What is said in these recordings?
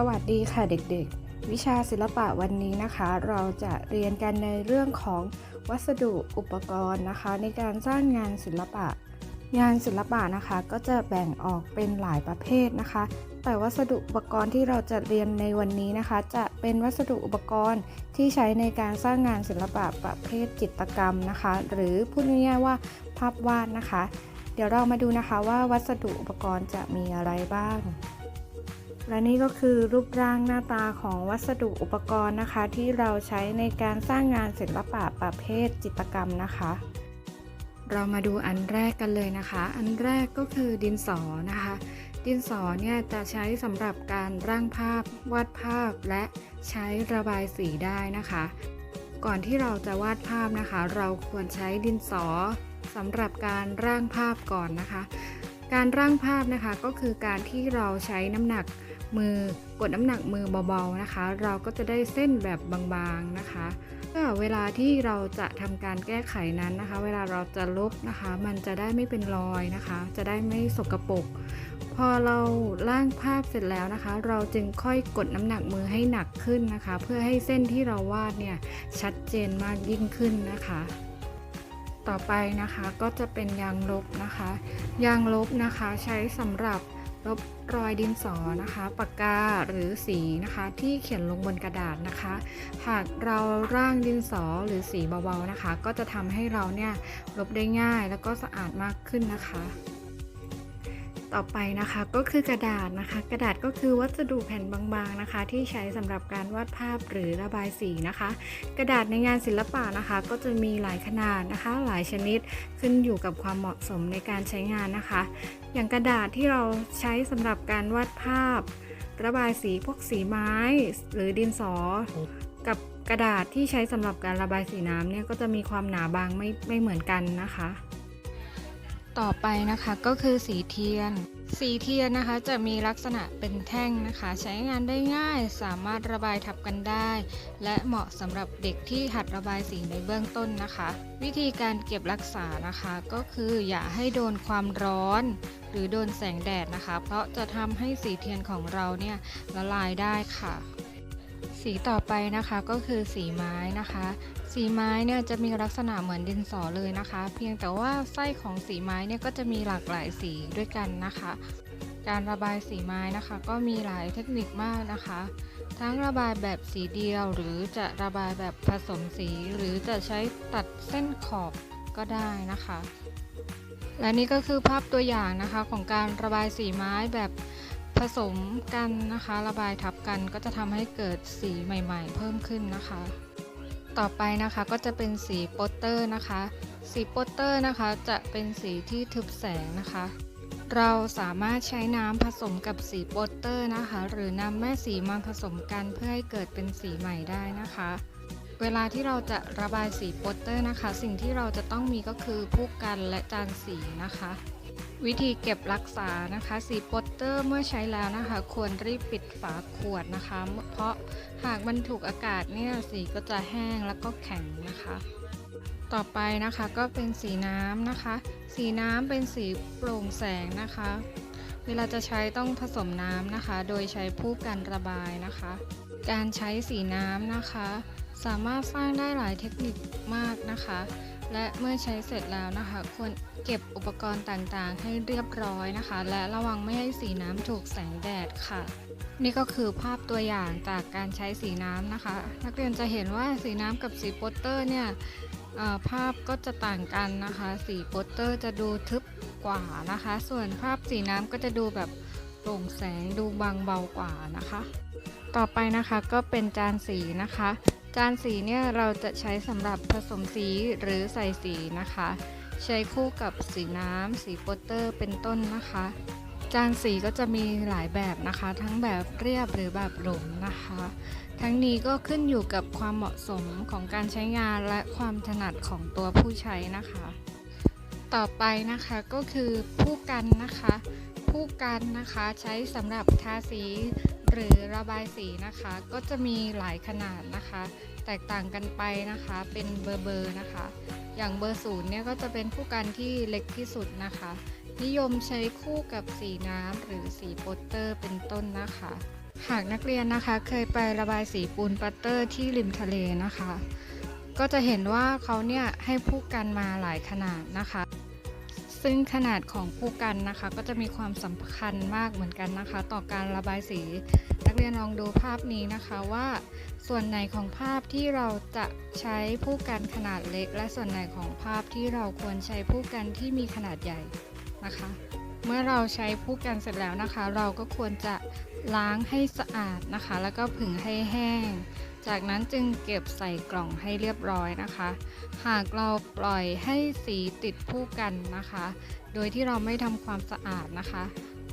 สวัสดีค่ะเด็กๆ วิชาศิลปะวันนี้นะคะ เราจะเรียนกันในเรื่องของวัสดุอุปกรณ์นะคะ ในการสร้างงานศิลปะ งานศิลปะนะคะก็จะแบ่งออกเป็นหลายประเภทนะคะ แต่วัสดุอุปกรณ์ที่เราจะเรียนในวันนี้นะคะ จะเป็นวัสดุอุปกรณ์ที่ใช้ในการสร้างงานศิลปะประเภทจิตรกรรมนะคะ หรือพูดง่ายๆว่าภาพวาดนะคะ เดี๋ยวเรามาดูนะคะว่าวัสดุอุปกรณ์จะมีอะไรบ้าง และนี่ก็คือรูปร่างหน้าตาของวัสดุอุปกรณ์นะคะ ที่เราใช้ในการสร้างงานศิลปะประเภทจิตรกรรมนะคะ เรามาดูอันแรกกันเลยนะคะ อันแรกก็คือดินสอนะคะ ดินสอเนี่ยจะใช้สำหรับการร่างภาพ วาดภาพและใช้ระบายสีได้นะคะ ก่อนที่เราจะวาดภาพนะคะ เราควรใช้ดินสอสำหรับการร่างภาพก่อนนะคะ การร่างภาพนะคะก็คือการที่เราใช้น้ำหนัก มือกดน้ำหนักมือเบาๆนะคะ เราก็จะได้เส้นแบบบางๆนะคะก็เวลาที่เราจะทำการแก้ไขนั้นนะคะ เวลาเราจะลบนะคะ มันจะได้ไม่เป็นรอยนะคะ จะได้ไม่สกปรกพอเราร่างภาพเสร็จแล้วนะคะ เราจึงค่อยกดน้ำหนักมือให้หนักขึ้นนะคะ เพื่อให้เส้นที่เราวาดเนี่ยชัดเจนมากยิ่งขึ้นนะคะต่อไปนะคะก็จะเป็นยางลบนะคะ ยางลบนะคะใช้สำหรับ ลบรอยดินสอนะคะ ปากกาหรือสีนะคะ ที่เขียนลงบนกระดาษนะคะ หากเราร่างดินสอหรือสีเบาๆนะคะ ก็จะทำให้เราเนี่ยลบได้ง่ายแล้วก็สะอาดมากขึ้นนะคะ ต่อไปนะคะก็คือกระดาษนะคะ กระดาษก็คือวัสดุแผ่นบางๆนะคะ ที่ใช้สำหรับการวาดภาพหรือระบายสีนะคะ กระดาษในงานศิลปะนะคะ ก็จะมีหลายขนาดนะคะ หลายชนิดขึ้นอยู่กับความเหมาะสมในการใช้งานนะคะ อย่างกระดาษที่เราใช้สำหรับการวาดภาพ ระบายสีพวกสีไม้ หรือดินสอกับกระดาษที่ใช้สำหรับการระบายสีน้ำเนี่ยก็จะมีความหนาบางไม่ไม่เหมือนกันนะคะ ต่อไปนะคะก็คือสีเทียน สีเทียนนะคะจะมีลักษณะเป็นแท่งนะคะ ใช้งานได้ง่ายสามารถระบายทับกันได้ และเหมาะสำหรับเด็กที่หัดระบายสีในเบื้องต้นนะคะ วิธีการเก็บรักษานะคะก็คืออย่าให้โดนความร้อน หรือโดนแสงแดดนะคะ เพราะจะทำให้สีเทียนของเราเนี่ยละลายได้ค่ะ สีต่อไปนะคะก็คือสีไม้นะคะ สีไม้เนี่ยจะมีลักษณะเหมือนดินสอเลยนะคะ เพียงแต่ว่าไส้ของสีไม้เนี่ยก็จะมีหลากหลายสีด้วยกันนะคะ การระบายสีไม้นะคะ ก็มีหลายเทคนิคมากนะคะ ทั้งระบายแบบสีเดียว หรือจะระบายแบบผสมสี หรือจะใช้ตัดเส้นขอบก็ได้นะคะ และนี่ก็คือภาพตัวอย่างนะคะของการระบายสีไม้แบบผสมกันนะคะ ระบายทับกันก็จะทำให้เกิดสีใหม่ ๆ เพิ่มขึ้นนะคะ ต่อไปนะคะก็จะเป็นสีโปสเตอร์นะคะ สีโปสเตอร์นะคะจะเป็นสีที่ทึบแสงนะคะ เราสามารถใช้น้ำผสมกับสีโปสเตอร์นะคะ หรือนำแม่สีมาผสมกันเพื่อให้เกิดเป็นสีใหม่ได้นะคะ เวลาที่เราจะระบายสีโปสเตอร์นะคะ สิ่งที่เราจะต้องมีก็คือผู้กันและจานสีนะคะ วิธีเก็บรักษานะคะ สีโปสเตอร์เมื่อใช้แล้วนะคะ ควรรีบปิดฝาขวดนะคะ เพราะหากมันถูกอากาศเนี่ยสีก็จะแห้งแล้วก็แข็งนะคะ ต่อไปนะคะก็เป็นสีน้ำนะคะ สีน้ำเป็นสีโปร่งแสงนะคะ เวลาจะใช้ต้องผสมน้ำนะคะ โดยใช้ผู้กันระบายนะคะ การใช้สีน้ำนะคะ สามารถสร้างได้หลายเทคนิคมากนะคะ และเมื่อใช้เสร็จแล้วนะคะ ควรเก็บอุปกรณ์ต่างๆ ให้เรียบร้อยนะคะ และระวังไม่ให้สีน้ำถูกแสงแดดค่ะ นี่ก็คือภาพตัวอย่างจากการใช้สีน้ำนะคะ นักเรียนจะเห็นว่าสีน้ำกับสีโปสเตอร์เนี่ยภาพก็จะต่างกันนะคะ สีโปสเตอร์จะดูทึบกว่านะคะ ส่วนภาพสีน้ำก็จะดูแบบโปร่งแสงดูบางเบากว่านะคะ ต่อไปนะคะก็เป็นจานสีนะคะ จานสีเนี่ยเราจะใช้สำหรับผสมสีหรือใส่สีนะคะ ใช้คู่กับสีน้ำสีโปสเตอร์เป็นต้นนะคะ จานสีก็จะมีหลายแบบนะคะ ทั้งแบบเรียบหรือแบบหลุมนะคะ ทั้งนี้ก็ขึ้นอยู่กับความเหมาะสมของการใช้งานและความถนัดของตัวผู้ใช้นะคะ ต่อไปนะคะก็คือผู้กันนะคะ ผู้กันนะคะใช้สำหรับทาสี หรือระบายสีนะคะ ก็จะมีหลายขนาดนะคะ แตกต่างกันไปนะคะ เป็นเบอร์เบอร์นะคะ อย่างเบอร์ศูนย์เนี่ยก็จะเป็นผู้กันที่เล็กที่สุดนะคะ นิยมใช้คู่กับสีน้ำหรือสีโปสเตอร์เป็นต้นนะคะ หากนักเรียนนะคะเคยไประบายสีปูนปัตเตอร์ที่ริมทะเลนะคะ ก็จะเห็นว่าเขาเนี่ยให้ผู้กันมาหลายขนาดนะคะ ซึ่งขนาดของผู้กันนะคะ ก็จะมีความสำคัญมากเหมือนกันนะคะ ต่อการระบายสี นักเรียนลองดูภาพนี้นะคะว่าส่วนไหนของภาพที่เราจะใช้ผู้กันขนาดเล็ก และส่วนไหนของภาพที่เราควรใช้ผู้กันที่มีขนาดใหญ่นะคะ เมื่อเราใช้ผู้กันเสร็จแล้วนะคะ เราก็ควรจะล้างให้สะอาดนะคะ แล้วก็ผึ่งให้แห้ง จากนั้นจึงเก็บใส่กล่องให้เรียบร้อยนะคะ หากเราปล่อยให้สีติดผู้กันนะคะ โดยที่เราไม่ทำความสะอาดนะคะ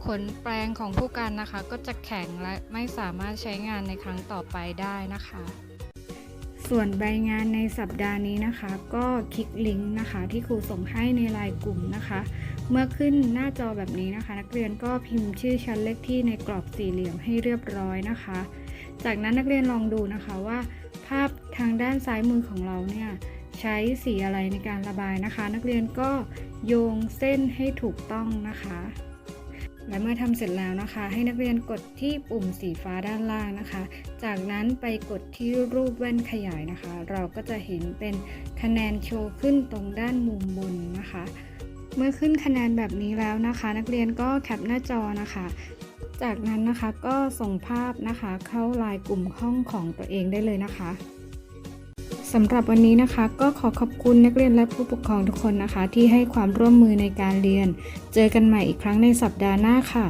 ขนแปรงของผู้กันนะคะ ก็จะแข็งและไม่สามารถใช้งานในครั้งต่อไปได้นะคะ ส่วนใบงานในสัปดาห์นี้นะคะ ก็คลิกลิงก์นะคะ ที่ครูส่งให้ในไลน์กลุ่มนะคะ เมื่อขึ้นหน้าจอแบบนี้นะคะ นักเรียนก็พิมพ์ชื่อชั้นเลขที่ในกรอบสี่เหลี่ยมให้เรียบร้อยนะคะ จากนั้นนักเรียนลองดูนะคะว่า ภาพทางด้านซ้ายมือของเราเนี่ยใช้สีอะไรในการระบายนะคะ นักเรียนก็โยงเส้นให้ถูกต้องนะคะ และเมื่อทำเสร็จแล้วนะคะ ให้นักเรียนกดที่ปุ่มสีฟ้าด้านล่างนะคะ จากนั้นไปกดที่รูปแว่นขยายนะคะ เราก็จะเห็นเป็นคะแนนโชว์ขึ้นตรงด้านมุมบนนะคะ เมื่อขึ้นคะแนนแบบนี้แล้วนะคะ นักเรียนก็แคปหน้าจอนะคะ จากนั้นนะคะก็ส่งภาพนะคะเข้าไลน์กลุ่มห้องของตัวเองได้เลยนะคะสำหรับวันนี้นะคะก็ขอขอบคุณนักเรียนและผู้ปกครองทุกคนนะคะ ที่ให้ความร่วมมือในการเรียน เจอกันใหม่อีกครั้งในสัปดาห์หน้าค่ะ